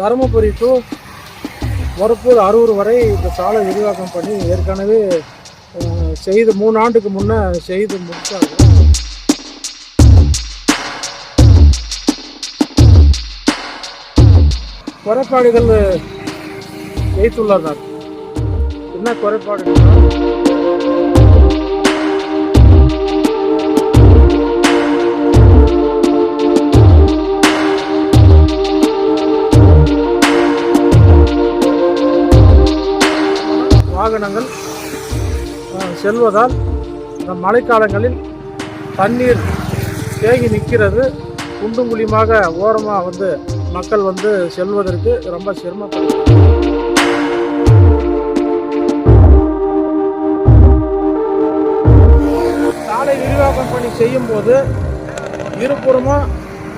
Dharmapuri to Morappur Arur வரை இந்த சாலை விரிவாக்கம் பண்ணி ஏற்கனவே செய்து மூணு ஆண்டுக்கு முன்னே செய்து முடித்தாங்க குறைபாடுகள் வைத்துள்ளனர். என்ன குறைபாடுகள்? வாகனங்கள் செல்வதால் இந்த மழைக்காலங்களில் தண்ணீர் தேங்கி நிற்கிறது. குண்டும் குழியுமாக ஓரமாக வந்து மக்கள் வந்து செல்வதற்கு ரொம்ப சிரமப்படுது சாலை விரிவாக்கம் பணி செய்யும் போது இருபுறமும்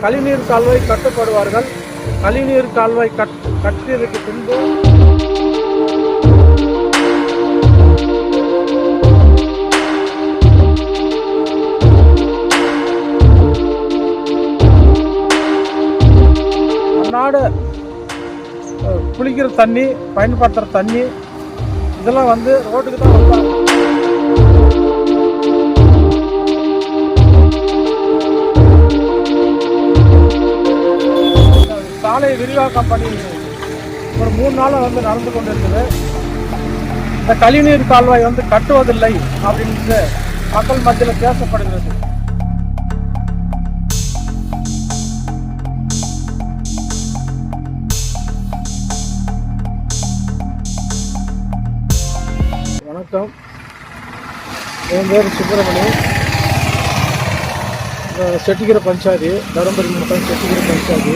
கழிநீர் கால்வாய் கட்டப்படுவார்கள். கழிநீர் கால்வாய் கட் கட்டியதுக்கு பின்பு குடிக்கிற தண்ணி பயன்படுத்துகிற தண்ணி இதெல்லாம் வந்து ரோட்டுக்கு தான் வருவாங்க. சாலை விரிவாக்கம் பண்ணி ஒரு மூணு நாளாக வந்து நடந்து கொண்டிருக்குது. இந்த கழிவுநீர் கால்வாய் வந்து கட்டுவதில்லை அப்படின்ட்டு மக்கள் மத்தியில் பேசப்படுகிறது. வணக்கம். என் பேர் சுப்பிரமணியம் செட்டிக்கிற பஞ்சாயத்து தருமபுரி மாவட்டம் செட்டிக்கிற பஞ்சாயத்து.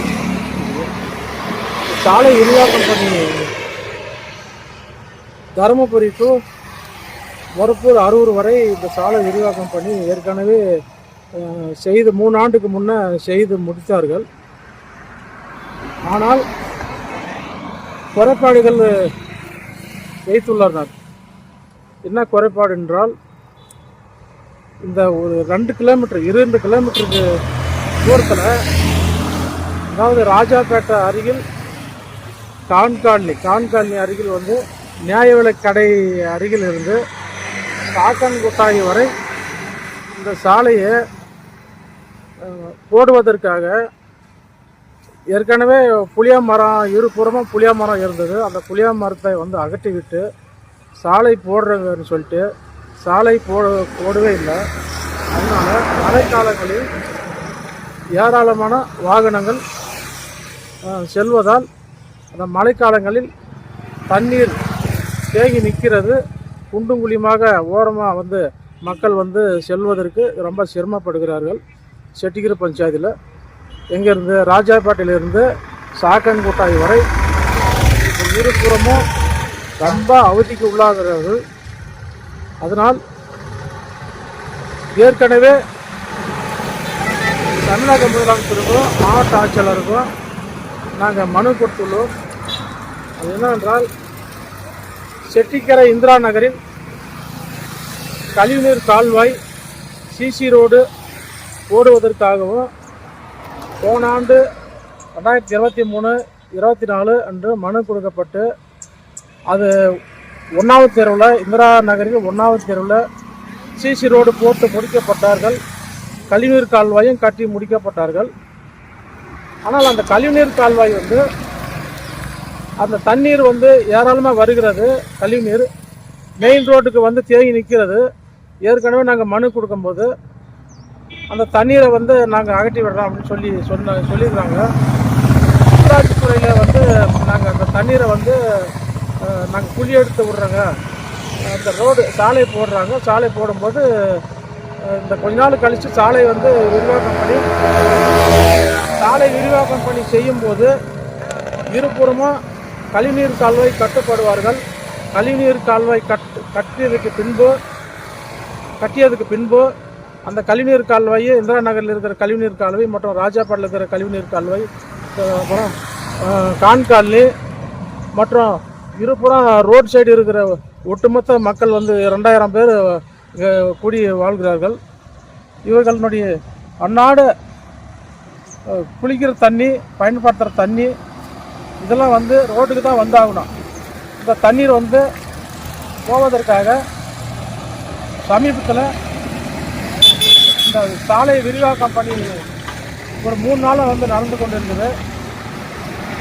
சாலை விரிவாக்கம் பண்ணி தருமபுரி டு மொரப்பூர் அரூர் வரை இந்த சாலை விரிவாக்கம் பண்ணி ஏற்கனவே செய்து மூணு ஆண்டுக்கு முன்னே செய்து முடித்தார்கள். ஆனால் குறைபாடுகள் வைத்துள்ளனர் என்ன குறைபாடு என்றால் இந்த ஒரு ரெண்டு கிலோமீட்டர் இரண்டு கிலோமீட்டருக்கு தூரத்தில் அதாவது ராஜாப்பேட்டை அருகில் கான்காலனி கான்காலனி அருகில் வந்து நியாயவிலைக் கடை அருகில் இருந்து சாக்கன்குட்டாயி வரை இந்த சாலையை போடுவதற்காக ஏற்கனவே புளிய மரம் இருபுறமும் புளிய மரம் இருந்தது. அந்த புளிய மரத்தை வந்து அகற்றிவிட்டு சாலை போடுறங்கன்னு சொல்லிட்டு சாலை போட போடவே இல்லை. அதனால் மழைக்காலங்களில் ஏராளமான வாகனங்கள் செல்வதால் அந்த மழைக்காலங்களில் தண்ணீர் தேங்கி நிற்கிறது. குண்டும் குழியுமாக ஓரமாக வந்து மக்கள் வந்து செல்வதற்கு ரொம்ப சிரமப்படுகிறார்கள். செட்டிகிரி பஞ்சாயத்தில் எங்கேருந்து ராஜாப்பேட்டையிலிருந்து சாக்கன்கோட்டாய் வரை இருபுறமும் ரொம்ப அவதிக்கு உள்ளாகிறார்கள் அதனால் ஏற்கனவே தமிழக முதலமைச்சருக்கும் மாவட்ட ஆட்சியாளருக்கும் நாங்கள் மனு கொடுத்துள்ளோம். அது என்னவென்றால் செட்டிக்கரை இந்திரா நகரில் கழிவுநீர் கால்வாய் சிசி ரோடு போடுவதற்காகவும் போன ஆண்டு ரெண்டாயிரத்தி இருபத்தி மூணு இருபத்தி நாலு அன்று மனு கொடுக்கப்பட்டு அது ஒன்றாவது தெருவில் இந்திரா நகரில் ஒன்றாவது தெருவில் சிசி ரோடு போட்டு முடிக்கப்பட்டார்கள். கழிவுநீர் கால்வாயும் கட்டி முடிக்கப்பட்டார்கள். ஆனால் அந்த கழிவுநீர் கால்வாய் வந்து அந்த தண்ணீர் வந்து ஏராளமாக வருகிறது. கழிவுநீர் மெயின் ரோட்டுக்கு வந்து தேங்கி நிற்கிறது. ஏற்கனவே நாங்கள் மனு கொடுக்கும்போது அந்த தண்ணீரை வந்து நாங்கள் அகற்றி விடுறோம் அப்படின்னு சொல்லி சொன்ன சொல்லியிருக்காங்க. துறையில் வந்து நாங்கள் அந்த தண்ணீரை வந்து நாங்கள் குழி எடுத்து விட்றோங்க. அந்த ரோடு சாலை போடுறாங்க. சாலை போடும்போது இந்த கொஞ்ச நாள் கழித்து சாலை வந்து விரிவாக்கம் பண்ணி சாலை விரிவாக்கம் பண்ணி செய்யும்போது இருபுறமும் கழிநீர் கால்வாய் கட்டப்படுவார்கள். கழிநீர் கால்வாய் கட் கட்டியதுக்கு பின்பு கட்டியதுக்கு பின்பு அந்த கழிவுநீர் கால்வாய் இந்திரா நகரில் இருக்கிற கழிவுநீர் கால்வாய் மற்றும் ராஜாபாடில் இருக்கிற கழிவுநீர் கால்வாய் அப்புறம் அஹ், மற்றும் இருபுறம் ரோட் சைடு இருக்கிற ஒட்டுமொத்த மக்கள் வந்து ரெண்டாயிரம் பேர் கூடி வாழ்கிறார்கள். இவர்களுடைய அன்னாட குளிக்கிற தண்ணி பயன்படுத்துகிற தண்ணி இதெல்லாம் வந்து ரோட்டுக்கு தான் வந்தாகணும். இந்த தண்ணீர் வந்து போவதற்காக சமீபத்தில் இந்த சாலை விரிவாக்கம் பணி ஒரு மூணு நாளாக வந்து நடந்து கொண்டு இருக்குது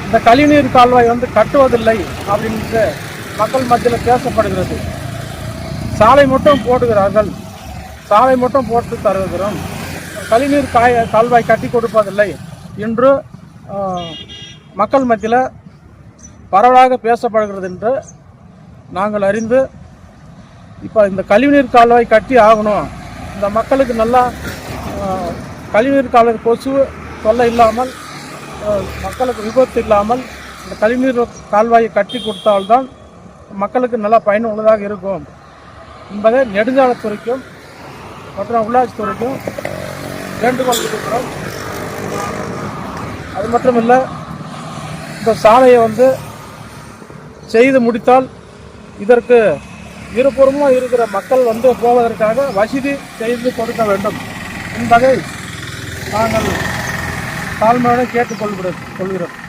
இந்த கழிவுநீர் கால்வாய் வந்து கட்டுவதில்லை அப்படின்ட்டு மக்கள் மத்தியில் பேசப்படுகிறது. சாலை மட்டும் போடுகிறார்கள். சாலை மட்டும் போட்டு தருகிறோம். கழிவுநீர் காய கால்வாய் கட்டி கொடுப்பதில்லை. என்று மக்கள் மத்தியில் பரவலாக பேசப்படுகிறது என்று நாங்கள் அறிந்து இப்போ இந்த கழிவுநீர் கால்வாய் கட்டி ஆகணும். இந்த மக்களுக்கு நல்லா கழிவுநீர் கால்வாய் கொசு தொல்லை இல்லாமல் மக்களுக்கு விபத்து இல்லாமல் இந்த கழிவுநீர் கால்வாயை கட்டி கொடுத்தால்தான் மக்களுக்கு நல்லா பயனுள்ளதாக இருக்கும். என்பதை நெடுஞ்சாலைத்துறைக்கும் மற்றும் உள்ளாட்சித்துறைக்கும் வேண்டுகோள் விடுக்கிறோம் அது மட்டும் இல்லை இந்த சாலையை வந்து செய்து முடித்தால் இதற்கு இருபுறமும் இருக்கிற மக்கள் வந்து போவதற்காக வசதி செய்து கொடுக்க வேண்டும். என்பதை நாங்கள் தாழ்மையுடன் கேட்டுக்கொள்கிறோம் கொள்கிறோம்.